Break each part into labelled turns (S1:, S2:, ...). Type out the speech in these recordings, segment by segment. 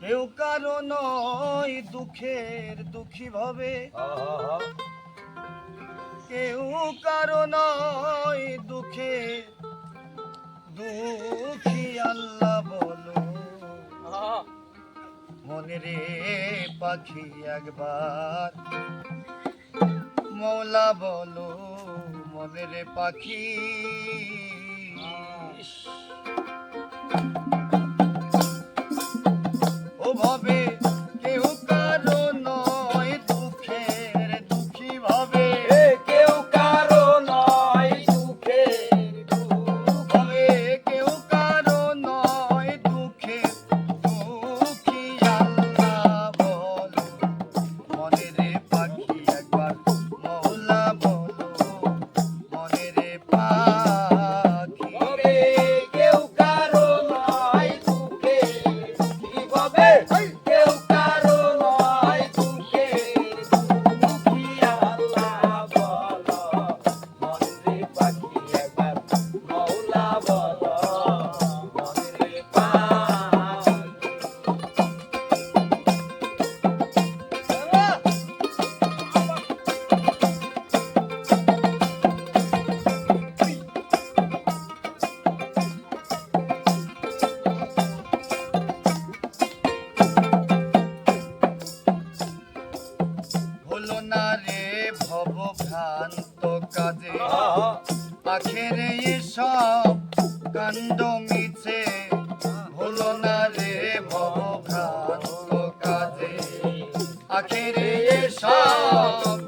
S1: কেউ কারও নয় দুঃখের দুঃখী ভবে। কেউ কারও নয় দুঃখে দুঃখী আল্লাহ বলো। মনে রে পাখি একবার। মৌলা বলো মনে রে পাখি। মাখের সব কাণ্ড মিছে। হলো না রে ভ্রান্ত কাজে। আখের সব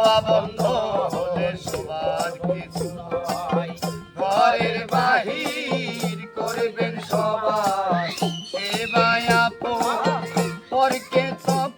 S2: খাওয়া বন্ধ হলে সবার
S1: কিছু ঘরের বাহির করবেন সবাই। এ
S2: মায়া
S1: পরকে তপ